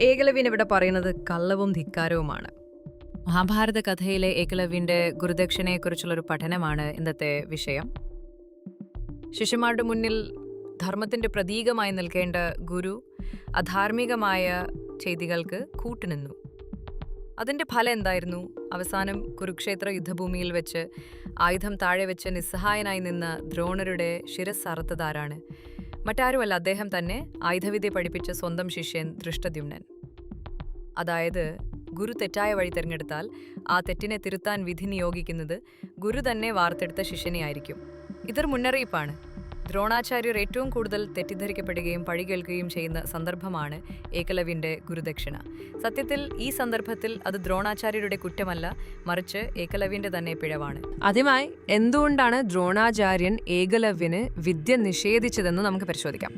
ഏകലവ്യൻ ഇവിടെ പറയുന്നത് കള്ളവും ധിക്കാരവുമാണ്. മഹാഭാരത കഥയിലെ ഏകലവ്യന്റെ ഗുരുദക്ഷിണയെക്കുറിച്ചുള്ളൊരു പഠനമാണ് ഇന്നത്തെ വിഷയം. ശിഷ്യന്മാരുടെ മുന്നിൽ ധർമ്മത്തിന്റെ പ്രതീകമായി നിൽക്കേണ്ട ഗുരു അധാർമികമായ ചെയ്തികൾക്ക് കൂട്ടുനിന്നു. അതിന്റെ ഫലം എന്തായിരുന്നു? അവസാനം കുരുക്ഷേത്ര യുദ്ധഭൂമിയിൽ വെച്ച് ആയുധം താഴെ വെച്ച് നിസ്സഹായനായി നിന്ന ദ്രോണരുടെ ശിരസ് അറുത്തതാരാണ് മറ്റാരുമല്ല അദ്ദേഹം തന്നെ ആയുധവിദ്യ പഠിപ്പിച്ച സ്വന്തം ശിഷ്യൻ ദൃഷ്ടദ്യുമ്നൻ. അതായത് ഗുരു തെറ്റായ വഴി തിരഞ്ഞെടുത്താൽ ആ തെറ്റിനെ തിരുത്താൻ വിധി നിയോഗിക്കുന്നത് ഗുരു തന്നെ വാർത്തെടുത്ത ശിഷ്യനെയായിരിക്കും. ഇതൊരു മുന്നറിയിപ്പാണ്. ദ്രോണാചാര്യർ ഏറ്റവും കൂടുതൽ തെറ്റിദ്ധരിക്കപ്പെടുകയും പഴി കേൾക്കുകയും ചെയ്യുന്ന സന്ദർഭമാണ് ഏകലവിന്റെ ഗുരുദക്ഷിണ. സത്യത്തിൽ ഈ സന്ദർഭത്തിൽ അത് ദ്രോണാചാര്യരുടെ കുറ്റമല്ല മറിച്ച് ഏകലവിന്റെ തന്നെ പിഴവാണ്. ആദ്യമായി എന്തുകൊണ്ടാണ് ദ്രോണാചാര്യൻ ഏകലവ്യന് വിദ്യ നിഷേധിച്ചതെന്ന് നമുക്ക് പരിശോധിക്കാം.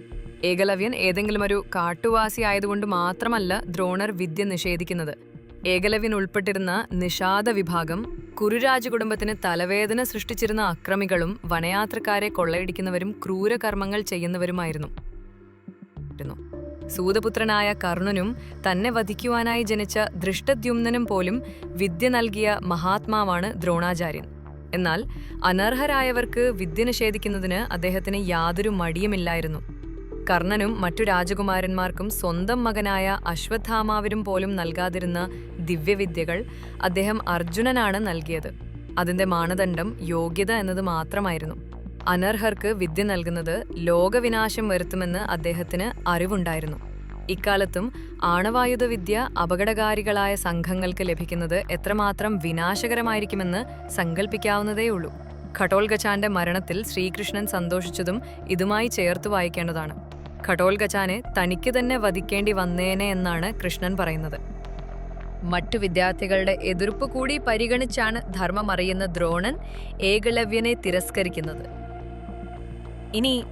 ഏകലവ്യൻ ഏതെങ്കിലും ഒരു കാട്ടുവാസി ആയതുകൊണ്ട് മാത്രമല്ല ദ്രോണർ വിദ്യ നിഷേധിക്കുന്നത്. ഏകലവ്യൻ ഉൾപ്പെട്ടിരുന്ന നിഷാദ വിഭാഗം കുരുരാജ കുടുംബത്തിന് തലവേദന സൃഷ്ടിച്ചിരുന്ന അക്രമികളും വനയാത്രക്കാരെ കൊള്ളയടിക്കുന്നവരും ക്രൂരകർമ്മങ്ങൾ ചെയ്യുന്നവരുമായിരുന്നു. യിരുന്നു. സൂതപുത്രനായ കർണനും തന്നെ വധിക്കുവാനായി ജനിച്ച ദൃഷ്ടദ്യുമ്നനും പോലും വിദ്യ നൽകിയ മഹാത്മാവാണ് ദ്രോണാചാര്യൻ. എന്നാൽ അനർഹരായവർക്ക് വിദ്യ നിഷേധിക്കുന്നതിന് അദ്ദേഹത്തിന് യാതൊരു മടിയുമില്ലായിരുന്നു. കർണനും മറ്റു രാജകുമാരന്മാർക്കും സ്വന്തം മകനായ അശ്വത്ഥാമാവിനും പോലും നൽകാതിരുന്ന ദിവ്യവിദ്യകൾ അദ്ദേഹം അർജുനനാണ് നൽകിയത്. അതിന്റെ മാനദണ്ഡം യോഗ്യത എന്നത് മാത്രമായിരുന്നു. അനർഹർക്ക് വിദ്യ നൽകുന്നത് ലോകവിനാശം വരുത്തുമെന്ന് അദ്ദേഹത്തിന് അറിവുണ്ടായിരുന്നു. ഇക്കാലത്തും ആണവായുധ വിദ്യ അപകടകാരികളായ സംഘങ്ങൾക്ക് ലഭിക്കുന്നത് എത്രമാത്രം വിനാശകരമായിരിക്കുമെന്ന് സങ്കല്പിക്കാവുന്നതേയുള്ളൂ ഖട്ടോൽഗച്ചാന്റെ മരണത്തിൽ ശ്രീകൃഷ്ണൻ സന്തോഷിച്ചതും ഇതുമായി ചേർത്ത് വായിക്കേണ്ടതാണ്. ഖട്ടോൽഗച്ചാനെ തനിക്ക് തന്നെ വധിക്കേണ്ടി വന്നേനെ എന്നാണ് കൃഷ്ണൻ പറയുന്നത്. മറ്റു വിദ്യാർത്ഥികളുടെ എതിർപ്പ് കൂടി പരിഗണിച്ചാണ് ധർമ്മം അറിയുന്ന ദ്രോണൻ ഏകലവ്യനെ തിരസ്കരിക്കുന്നത്. ഇനി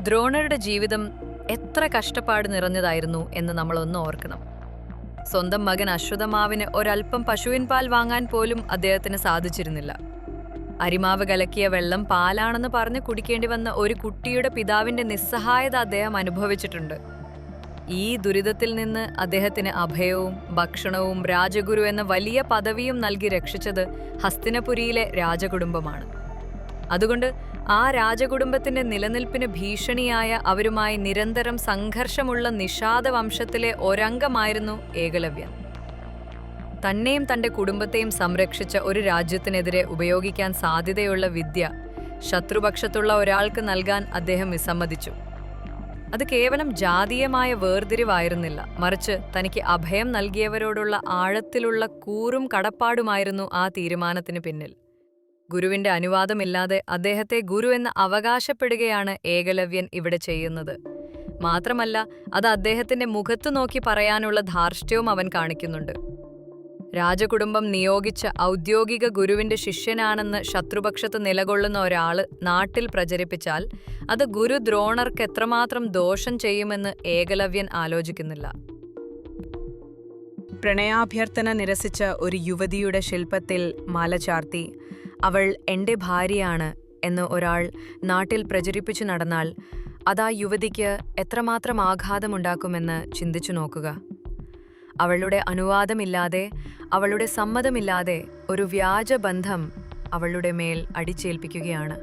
ദ്രോണരുടെ ജീവിതം എത്ര കഷ്ടപ്പാട് നിറഞ്ഞതായിരുന്നു എന്ന് നമ്മളൊന്ന് ഓർക്കണം. സ്വന്തം മകൻ അശ്വതമാവിന് ഒരൽപ്പം പശുവിൻ പാൽ വാങ്ങാൻ പോലും അദ്ദേഹത്തിന് സാധിച്ചിരുന്നില്ല. അരിമാവ് കലക്കിയ വെള്ളം പാലാണെന്ന് പറഞ്ഞ് കുടിക്കേണ്ടി വന്ന ഒരു കുട്ടിയുടെ പിതാവിന്റെ നിസ്സഹായത അദ്ദേഹം അനുഭവിച്ചിട്ടുണ്ട്. ഈ ദുരിതത്തിൽ നിന്ന് അദ്ദേഹത്തിന് അഭയവും ഭക്ഷണവും രാജഗുരു എന്ന വലിയ പദവിയും നൽകി രക്ഷിച്ചത് ഹസ്തിനപുരിയിലെ രാജകുടുംബമാണ്. അതുകൊണ്ട് ആ രാജകുടുംബത്തിന്റെ നിലനിൽപ്പിന് ഭീഷണിയായ അവരുമായി നിരന്തരം സംഘർഷമുള്ള നിഷാദ വംശത്തിലെ ഒരംഗമായിരുന്നു ഏകലവ്യൻ തന്നെയും തന്റെ കുടുംബത്തെയും സംരക്ഷിച്ച ഒരു രാജ്യത്തിനെതിരെ ഉപയോഗിക്കാൻ സാധ്യതയുള്ള വിദ്യ ശത്രുപക്ഷത്തുള്ള ഒരാൾക്ക് നൽകാൻ അദ്ദേഹം വിസമ്മതിച്ചു. അത് കേവലം ജാതീയമായ വേർതിരിവായിരുന്നില്ല. മറിച്ച് തനിക്ക് അഭയം നൽകിയവരോടുള്ള ആഴത്തിലുള്ള കൂറും കടപ്പാടുമായിരുന്നു ആ തീരുമാനത്തിന് പിന്നിൽ. ഗുരുവിന്റെ അനുവാദമില്ലാതെ അദ്ദേഹത്തെ ഗുരു എന്ന് അവകാശപ്പെടുകയാണ് ഏകലവ്യൻ ഇവിടെ ചെയ്യുന്നത്. മാത്രമല്ല അത് അദ്ദേഹത്തിന്റെ മുഖത്തു നോക്കി പറയാനുള്ള ധാർഷ്ട്യവും അവൻ കാണിക്കുന്നുണ്ട്. രാജകുടുംബം നിയോഗിച്ച ഔദ്യോഗിക ഗുരുവിന്റെ ശിഷ്യനാണെന്ന് ശത്രുപക്ഷത്ത് നിലകൊള്ളുന്ന ഒരാൾ നാട്ടിൽ പ്രചരിപ്പിച്ചാൽ അത് ഗുരു ദ്രോണർക്ക് എത്രമാത്രം ദോഷം ചെയ്യുമെന്ന് ഏകലവ്യൻ ആലോചിക്കുന്നില്ല. പ്രണയാഭ്യർത്ഥന നിരസിച്ച ഒരു യുവതിയുടെ ശില്പത്തിൽ മാല ചാർത്തി അവൾ എന്റെ ഭാര്യയാണ് എന്ന് ഒരാൾ നാട്ടിൽ പ്രചരിപ്പിച്ചു നടന്നാൽ അതാ യുവതിക്ക് എത്രമാത്രം ആഘാതമുണ്ടാക്കുമെന്ന് ചിന്തിച്ചു നോക്കുക. അവളുടെ അനുവാദമില്ലാതെ അവളുടെ സമ്മതമില്ലാതെ ഒരു വ്യാജബന്ധം അവളുടെ മേൽ അടിച്ചേൽപ്പിക്കുകയാണ്.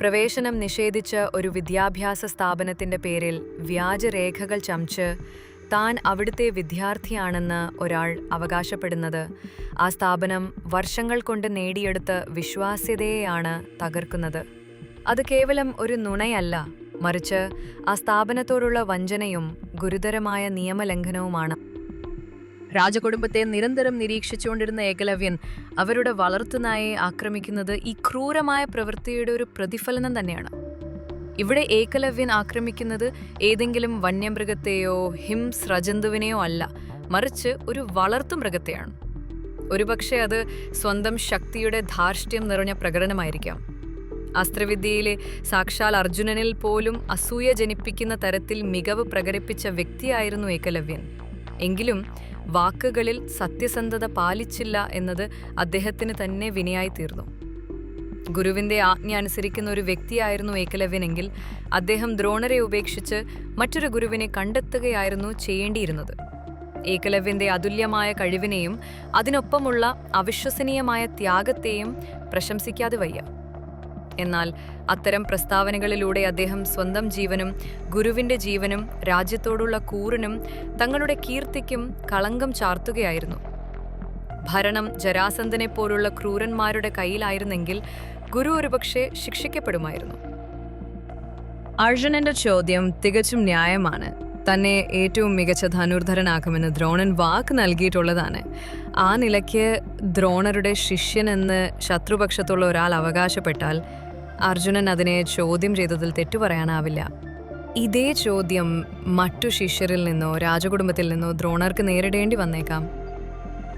പ്രവേശനം നിഷേധിച്ച ഒരു വിദ്യാഭ്യാസ സ്ഥാപനത്തിന്റെ പേരിൽ വ്യാജരേഖകൾ ചമച്ച് താൻ അവിടുത്തെ വിദ്യാർത്ഥിയാണെന്ന് ഒരാൾ അവകാശപ്പെടുന്നത് ആ സ്ഥാപനം വർഷങ്ങൾ കൊണ്ട് നേടിയെടുത്ത വിശ്വാസ്യതയെയാണ് തകർക്കുന്നത്. അത് കേവലം ഒരു നുണയല്ല മറിച്ച് ആ സ്ഥാപനത്തോടുള്ള വഞ്ചനയും ഗുരുതരമായ നിയമലംഘനവുമാണ്. രാജകുടുംബത്തെ നിരന്തരം നിരീക്ഷിച്ചുകൊണ്ടിരുന്ന ഏകലവ്യൻ അവരുടെ വളർത്തുനായെ ആക്രമിക്കുന്നത് ഈ ക്രൂരമായ പ്രവൃത്തിയുടെ ഒരു പ്രതിഫലനം തന്നെയാണ്. ഇവിടെ ഏകലവ്യൻ ആക്രമിക്കുന്നത് ഏതെങ്കിലും വന്യമൃഗത്തെയോ ഹിംസ് രജന്തുവിനെയോ അല്ല മറിച്ച് ഒരു വളർത്തുമൃഗത്തെയാണ് ഒരുപക്ഷെ അത് സ്വന്തം ശക്തിയുടെ ധാർഷ്ട്യം നിറഞ്ഞ പ്രകടനമായിരിക്കാം. അസ്ത്രവിദ്യയിലെ സാക്ഷാൽ അർജുനനിൽ പോലും അസൂയ ജനിപ്പിക്കുന്ന തരത്തിൽ മികവ് പ്രകടിപ്പിച്ച വ്യക്തിയായിരുന്നു ഏകലവ്യൻ. എങ്കിലും വാക്കുകളിൽ സത്യസന്ധത പാലിച്ചില്ല എന്നത് അദ്ദേഹത്തിന് തന്നെ വിനയായി തീർന്നു. ഗുരുവിന്റെ ആജ്ഞ അനുസരിക്കുന്ന ഒരു വ്യക്തിയായിരുന്നു ഏകലവ്യനെങ്കിൽ അദ്ദേഹം ദ്രോണരെ ഉപേക്ഷിച്ച് മറ്റൊരു ഗുരുവിനെ കണ്ടെത്തുകയായിരുന്നു ചെയ്യേണ്ടിയിരുന്നത്. ഏകലവ്യന്റെ അതുല്യമായ കഴിവിനെയും അതിനൊപ്പമുള്ള അവിശ്വസനീയമായ ത്യാഗത്തെയും പ്രശംസിക്കാതെ വയ്യ. എന്നാൽ അത്തരം പ്രസ്താവനകളിലൂടെ അദ്ദേഹം സ്വന്തം ജീവനും ഗുരുവിന്റെ ജീവനും രാജ്യത്തോടുള്ള കൂറിനും തങ്ങളുടെ കീർത്തിക്കും കളങ്കം ചാർത്തുകയായിരുന്നു. ഭരണം ജരാസന്ധനെ പോലുള്ള ക്രൂരന്മാരുടെ കയ്യിലായിരുന്നെങ്കിൽ ഗുരു ഒരുപക്ഷെ ശിക്ഷിക്കപ്പെടുമായിരുന്നു. അർജുനന്റെ ചോദ്യം തികച്ചും ന്യായമാണ്. തന്നെ ഏറ്റവും മികച്ച ധനുർധരനാക്കുമെന്ന് ദ്രോണൻ വാക്ക് നൽകിയിട്ടുള്ളതാണ്. ആ നിലയ്ക്ക് ദ്രോണരുടെ ശിഷ്യനെന്ന് ശത്രുപക്ഷത്തുള്ള ഒരാൾ അവകാശപ്പെട്ടാൽ അർജുനൻ അതിനെ ചോദ്യം ചെയ്തതിൽ തെറ്റു പറയാനാവില്ല. ഇതേ ചോദ്യം മറ്റു ശിഷ്യരിൽ നിന്നോ രാജകുടുംബത്തിൽ നിന്നോ ദ്രോണർക്ക് നേരിടേണ്ടി വന്നേക്കാം.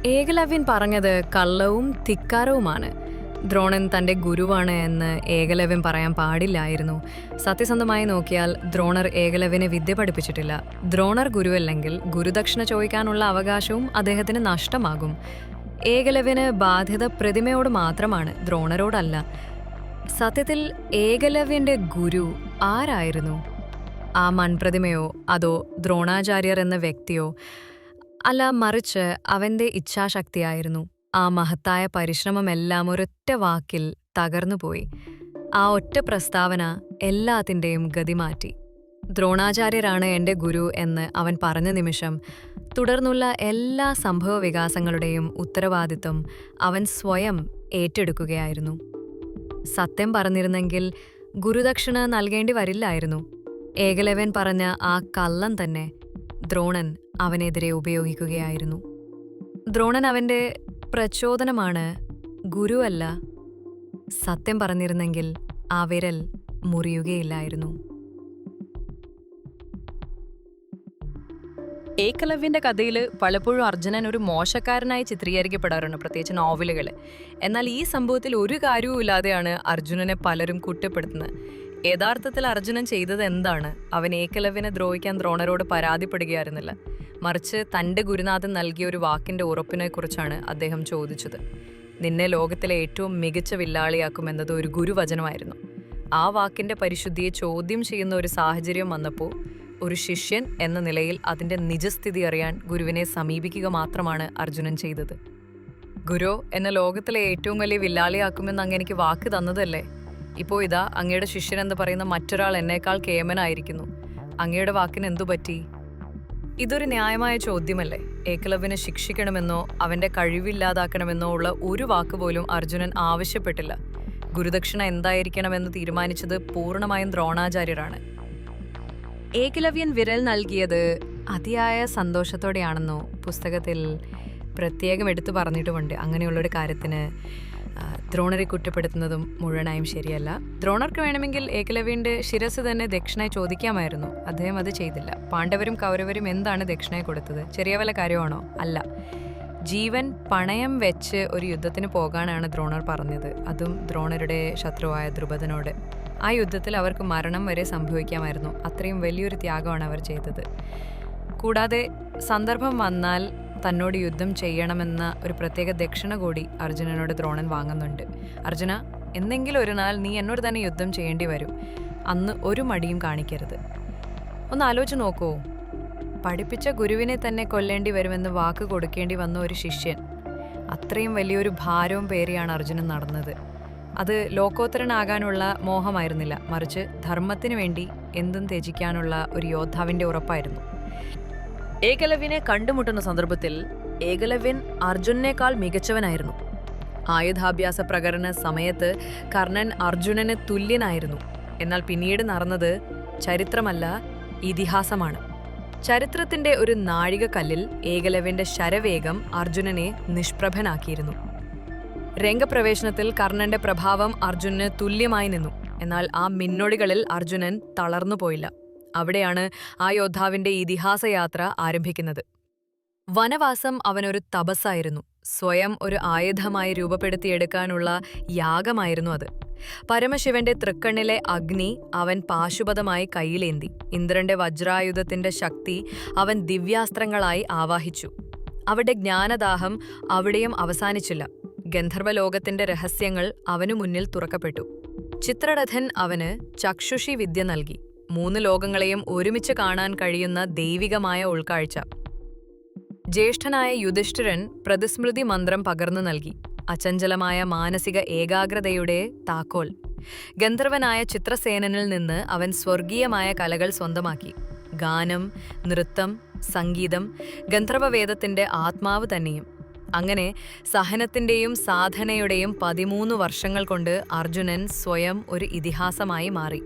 ഏകലവ്യൻ പറഞ്ഞത് കള്ളവും ധിക്കാരവുമാണ്. ദ്രോണൻ തന്റെ ഗുരുവാണ് എന്ന് ഏകലവ്യൻ പറയാൻ പാടില്ലായിരുന്നു. സത്യസന്ധമായി നോക്കിയാൽ ദ്രോണർ ഏകലവ്യനെ വിദ്യ പഠിപ്പിച്ചിട്ടില്ല. ദ്രോണർ ഗുരുവല്ലെങ്കിൽ ഗുരുദക്ഷിണ ചോദിക്കാനുള്ള അവകാശവും അദ്ദേഹത്തിന് നഷ്ടമാകും. ഏകലവ്യന് ബാധ്യത പ്രതിമയോട് മാത്രമാണ് ദ്രോണരോടല്ല. സത്യത്തിൽ ഏകലവ്യന്റെ ഗുരു ആരായിരുന്നു? ആ മൺപ്രതിമയോ അതോ ദ്രോണാചാര്യർ എന്ന വ്യക്തിയോ? അല്ല മറിച്ച് അവന്റെ ഇച്ഛാശക്തിയായിരുന്നു. ആ മഹത്തായ പരിശ്രമമെല്ലാം ഒരൊറ്റ വാക്കിൽ തകർന്നുപോയി. ആ ഒറ്റ പ്രസ്താവന എല്ലാത്തിന്റെയും ഗതി മാറ്റി ദ്രോണാചാര്യരാണ് എന്റെ ഗുരു എന്ന് അവൻ പറഞ്ഞ നിമിഷം തുടർന്നുള്ള എല്ലാ സംഭവ വികാസങ്ങളുടെയും ഉത്തരവാദിത്വം അവൻ സ്വയം ഏറ്റെടുക്കുകയായിരുന്നു. സത്യം പറഞ്ഞിരുന്നെങ്കിൽ ഗുരുദക്ഷിണ നൽകേണ്ടി വരില്ലായിരുന്നു. ഏകലവൻ പറഞ്ഞ ആ കള്ളം തന്നെ ദ്രോണൻ അവനെതിരെ ഉപയോഗിക്കുകയായിരുന്നു. ദ്രോണൻ അവന്റെ പ്രചോദനമാണ് ഗുരുവല്ല. സത്യം പറഞ്ഞിരുന്നെങ്കിൽ ആ വിരൽ മുറിയുകയില്ലായിരുന്നു. ഏകലവ്യന്റെ കഥയിൽ പലപ്പോഴും അർജുനൻ ഒരു മോശക്കാരനായി ചിത്രീകരിക്കപ്പെടാറുണ്ട് പ്രത്യേകിച്ച് നോവലുകൾ. എന്നാൽ ഈ സംഭവത്തിൽ ഒരു കാര്യവും ഇല്ലാതെയാണ് അർജുനനെ പലരും കുറ്റപ്പെടുത്തുന്നത്. യഥാർത്ഥത്തിൽ അർജുനൻ ചെയ്തത് എന്താണ്? അവൻ ഏകലവ്യനെ ദ്രോഹിക്കാൻ ദ്രോണരോട് പരാതിപ്പെടുകയായിരുന്നില്ല. മറിച്ച് തന്റെ ഗുരുനാഥൻ നൽകിയ ഒരു വാക്കിന്റെ ഉറപ്പിനെക്കുറിച്ചാണ് അദ്ദേഹം ചോദിച്ചത്. നിന്നെ ലോകത്തിലെ ഏറ്റവും മികച്ച വില്ലാളിയാക്കുമെന്നത് ഒരു ഗുരുവചനമായിരുന്നു. ആ വാക്കിന്റെ പരിശുദ്ധിയെ ചോദ്യം ചെയ്യുന്ന ഒരു സാഹചര്യം വന്നപ്പോൾ ഒരു ശിഷ്യൻ എന്ന നിലയിൽ അതിന്റെ നിജസ്ഥിതി അറിയാൻ ഗുരുവിനെ സമീപിക്കുക മാത്രമാണ് അർജുനൻ ചെയ്തത്. ഗുരു എന്ന ലോകത്തിലെ ഏറ്റവും വലിയ വില്ലാളിയാക്കുമെന്ന് അങ്ങ് എനിക്ക് വാക്ക് തന്നതല്ലേ? ഇപ്പോൾ ഇതാ അങ്ങയുടെ ശിഷ്യൻ എന്ന് പറയുന്ന മറ്റൊരാൾ എന്നേക്കാൾ കേമനായിരിക്കുന്നു. അങ്ങയുടെ വാക്കിന് എന്തു പറ്റി? ഇതൊരു ന്യായമായ ചോദ്യമല്ലേ? ഏകലവിനെ ശിക്ഷിക്കണമെന്നോ അവന്റെ കഴിവില്ലാതാക്കണമെന്നോ ഉള്ള ഒരു വാക്ക് പോലും അർജുനൻ ആവശ്യപ്പെട്ടില്ല. ഗുരുദക്ഷിണ എന്തായിരിക്കണമെന്ന് തീരുമാനിച്ചത് പൂർണമായും ദ്രോണാചാര്യരാണ്. ഏകലവ്യൻ വിരൽ നൽകിയത് അതിയായ സന്തോഷത്തോടെയാണെന്നോ പുസ്തകത്തിൽ പ്രത്യേകം എടുത്തു പറഞ്ഞിട്ടുമുണ്ട്. അങ്ങനെയുള്ളൊരു കാര്യത്തിന് ദ്രോണരെ കുറ്റപ്പെടുത്തുന്നതും മുഴുവനായും ശരിയല്ല. ദ്രോണർക്ക് വേണമെങ്കിൽ ഏകലവ്യന്റെ ശിരസ് തന്നെ ദക്ഷിണായി ചോദിക്കാമായിരുന്നു. അദ്ദേഹം അത് ചെയ്തില്ല. പാണ്ഡവരും കൗരവരും എന്താണ് ദക്ഷിണായി കൊടുത്തത്? ചെറിയ വല്ല കാര്യമാണോ? അല്ല. ജീവൻ പണയം വെച്ച് ഒരു യുദ്ധത്തിന് പോകാനാണ് ദ്രോണർ പറഞ്ഞത്. അതും ദ്രോണരുടെ ശത്രുവായ ദ്രുപദനോട്. ആ യുദ്ധത്തിൽ അവർക്ക് മരണം വരെ സംഭവിക്കാമായിരുന്നു. അത്രയും വലിയൊരു ത്യാഗമാണ് അവർ ചെയ്തത്. കൂടാതെ സന്ദർഭം വന്നാൽ തന്നോട് യുദ്ധം ചെയ്യണമെന്ന ഒരു പ്രത്യേക ദക്ഷിണ കൂടി അർജുനനോട് ദ്രോണൻ വാങ്ങുന്നുണ്ട്. അർജുന എന്നെങ്കിലും ഒരു നാൾ നീ എന്നോട് തന്നെ യുദ്ധം ചെയ്യേണ്ടി വരും. അന്ന് ഒരു മടിയും കാണിക്കരുത്. ഒന്ന് ആലോചിച്ച് നോക്കൂ. പഠിപ്പിച്ച ഗുരുവിനെ തന്നെ കൊല്ലേണ്ടി വരുമെന്ന് വാക്ക് കൊടുക്കേണ്ടി വന്ന ഒരു ശിഷ്യൻ. അത്രയും വലിയൊരു ഭാരവും പേരെയാണ് അർജുനൻ നടന്നത്. അത് ലോകോത്തരനാകാനുള്ള മോഹമായിരുന്നില്ല. മറിച്ച് ധർമ്മത്തിനു വേണ്ടി എന്തും ത്യജിക്കാനുള്ള ഒരു യോദ്ധാവിന്റെ ഉറപ്പായിരുന്നു. ഏകലവ്യനെ കണ്ടുമുട്ടുന്ന സന്ദർഭത്തിൽ ഏകലവ്യൻ അർജുനേക്കാൾ മികച്ചവനായിരുന്നു. ആയുധാഭ്യാസ പ്രകടന സമയത്ത് കർണൻ അർജുനന് തുല്യനായിരുന്നു. എന്നാൽ പിന്നീട് നടന്നത് ചരിത്രമല്ല ഇതിഹാസമാണ്. ചരിത്രത്തിന്റെ ഒരു നാഴികക്കല്ലിൽ ഏകലവ്യന്റെ ശരവേഗം അർജുനനെ നിഷ്പ്രഭനാക്കിയിരുന്നു. രംഗപ്രവേശനത്തിൽ കർണന്റെ പ്രഭാവം അർജുനന് തുല്യമായി നിന്നു. എന്നാൽ ആ മിന്നൊടികളിൽ അർജുനൻ തളർന്നുപോയില്ല അവിടെയാണ് ആ യോദ്ധാവിന്റെ ഇതിഹാസയാത്ര ആരംഭിക്കുന്നത്. വനവാസം അവനൊരു തപസ്സായിരുന്നു. സ്വയം ഒരു ആയുധമായി രൂപപ്പെടുത്തിയെടുക്കാനുള്ള യാഗമായിരുന്നു അത്. പരമശിവന്റെ തൃക്കണ്ണിലെ അഗ്നി അവൻ പാശുപതമായി കയ്യിലേന്തി. ഇന്ദ്രന്റെ വജ്രായുധത്തിന്റെ ശക്തി അവൻ ദിവ്യാസ്ത്രങ്ങളായി ആവാഹിച്ചു. അവിടെ ജ്ഞാനദാഹം അവിടെയും അവസാനിച്ചില്ല. ഗന്ധർവലോകത്തിന്റെ രഹസ്യങ്ങൾ അവനു മുന്നിൽ തുറക്കപ്പെട്ടു. ചിത്രരഥൻ അവന് ചക്ഷുഷി വിദ്യ നൽകി. മൂന്ന് ലോകങ്ങളെയും ഒരുമിച്ച് കാണാൻ കഴിയുന്ന ദൈവികമായ ഉൾക്കാഴ്ച. ജ്യേഷ്ഠനായ യുധിഷ്ഠിരൻ പ്രതിസ്മൃതി മന്ത്രം പകർന്നു നൽകി. അചഞ്ചലമായ മാനസിക ഏകാഗ്രതയുടെ താക്കോൽ. ഗന്ധർവനായ ചിത്രസേനനിൽ നിന്ന് അവൻ സ്വർഗീയമായ കലകൾ സ്വന്തമാക്കി. ഗാനം നൃത്തം സംഗീതം ഗന്ധർവവേദത്തിന്റെ ആത്മാവ് തന്നെയും. അങ്ങനെ സഹനത്തിന്റെയും സാധനയുടെയും പതിമൂന്ന് വർഷങ്ങൾ കൊണ്ട് അർജുനൻ സ്വയം ഒരു ഇതിഹാസമായി മാറി.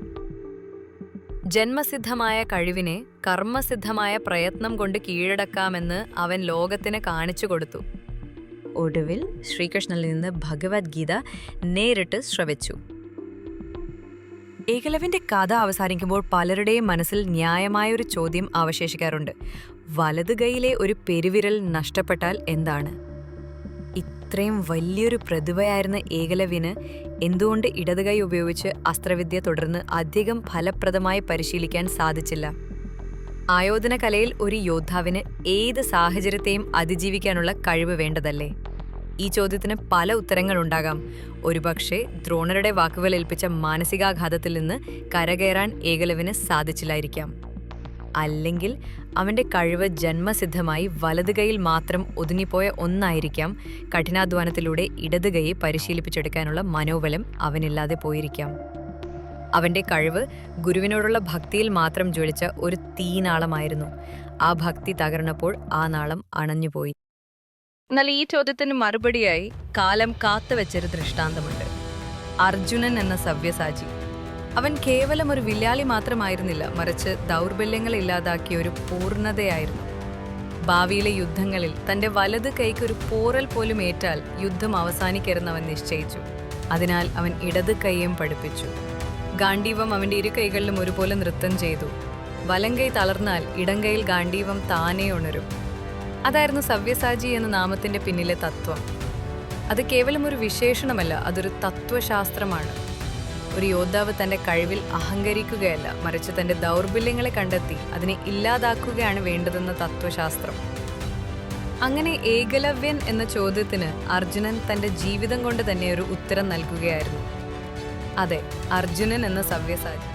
ജന്മസിദ്ധമായ കഴിവിനെ കർമ്മസിദ്ധമായ പ്രയത്നം കൊണ്ട് കീഴടക്കാമെന്ന് അവൻ ലോകത്തിന് കാണിച്ചു കൊടുത്തു. ഒടുവിൽ ശ്രീകൃഷ്ണനിൽ നിന്ന് ഭഗവത്ഗീത നേരിട്ട് ശ്രവിച്ചു. ഏകലവിന്റെ കഥ അവസാനിക്കുമ്പോൾ പലരുടെയും മനസ്സിൽ ന്യായമായൊരു ചോദ്യം അവശേഷിക്കാറുണ്ട്. വലതുകൈയിലെ ഒരു പെരുവിരൽ നഷ്ടപ്പെട്ടാൽ എന്താണ്? ഇത്രയും വലിയൊരു പ്രതിഭയായിരുന്ന ഏകലവ്യന് എന്തുകൊണ്ട് ഇടത് കൈ ഉപയോഗിച്ച് അസ്ത്രവിദ്യ തുടർന്ന് അധികം ഫലപ്രദമായി പരിശീലിക്കാൻ സാധിച്ചില്ല? ആയോധന കലയിൽ ഒരു യോദ്ധാവിന് ഏത് സാഹചര്യത്തെയും അതിജീവിക്കാനുള്ള കഴിവ് വേണ്ടതല്ലേ? ഈ ചോദ്യത്തിന് പല ഉത്തരങ്ങൾ ഉത്തരങ്ങളുണ്ടാകാം. ഒരുപക്ഷെ ദ്രോണരുടെ വാക്കുകൾ ഏൽപ്പിച്ച മാനസികാഘാതത്തിൽ നിന്ന് കരകയറാൻ ഏകലവിന് സാധിച്ചില്ലായിരിക്കാം. അല്ലെങ്കിൽ അവന്റെ കഴിവ് ജന്മസിദ്ധമായി വലത് കൈയിൽ മാത്രം ഒതുങ്ങിപ്പോയ ഒന്നായിരിക്കാം കഠിനാധ്വാനത്തിലൂടെ ഇടത് കൈയെ പരിശീലിപ്പിച്ചെടുക്കാനുള്ള മനോബലം അവനില്ലാതെ പോയിരിക്കാം. അവന്റെ കഴിവ് ഗുരുവിനോടുള്ള ഭക്തിയിൽ മാത്രം ജ്വലിച്ച ഒരു തീനാളമായിരുന്നു. ആ ഭക്തി തകർന്നപ്പോൾ ആ നാളം അണഞ്ഞുപോയി. എന്നാൽ ഈ ചോദ്യത്തിന് മറുപടിയായി കാലം കാത്തുവെച്ചൊരു ദൃഷ്ടാന്തമുണ്ട്. അർജുനൻ എന്ന സവ്യസാചി അവൻ കേവലം ഒരു വില്ലാളി മാത്രമായിരുന്നില്ല മറിച്ച് ദൗർബല്യങ്ങൾ ഇല്ലാതാക്കിയ ഒരു പൂർണതയായിരുന്നു. ഭാവിയിലെ യുദ്ധങ്ങളിൽ തന്റെ വലത് കൈക്ക് ഒരു പോറൽ പോലും ഏറ്റാൽ യുദ്ധം അവസാനിക്കരുന്നവൻ നിശ്ചയിച്ചു. അതിനാൽ അവൻ ഇടത് കൈയും പഠിപ്പിച്ചു. ഗാന്ഡീവം അവന്റെ ഇരു കൈകളിലും ഒരുപോലെ നൃത്തം ചെയ്തു. വലം കൈ തളർന്നാൽ ഇടം കൈയിൽ താനേ ഉണരും. അതായിരുന്നു സവ്യസാജി എന്ന നാമത്തിന്റെ പിന്നിലെ തത്വം. അത് കേവലം ഒരു വിശേഷണമല്ല അതൊരു തത്വശാസ്ത്രമാണ്. ഒരു യോദ്ധാവ് തന്റെ കഴിവിൽ അഹങ്കരിക്കുകയല്ല മറിച്ച് തന്റെ ദൗർബല്യങ്ങളെ കണ്ടെത്തി അതിനെ ഇല്ലാതാക്കുകയാണ് വേണ്ടതെന്ന തത്വശാസ്ത്രം. അങ്ങനെ ഏകലവ്യൻ എന്ന ചോദ്യത്തിന് അർജുനൻ തന്റെ ജീവിതം കൊണ്ട് തന്നെ ഒരു ഉത്തരം നൽകുകയായിരുന്നു. അതെ അർജുനൻ എന്ന സവ്യസാചി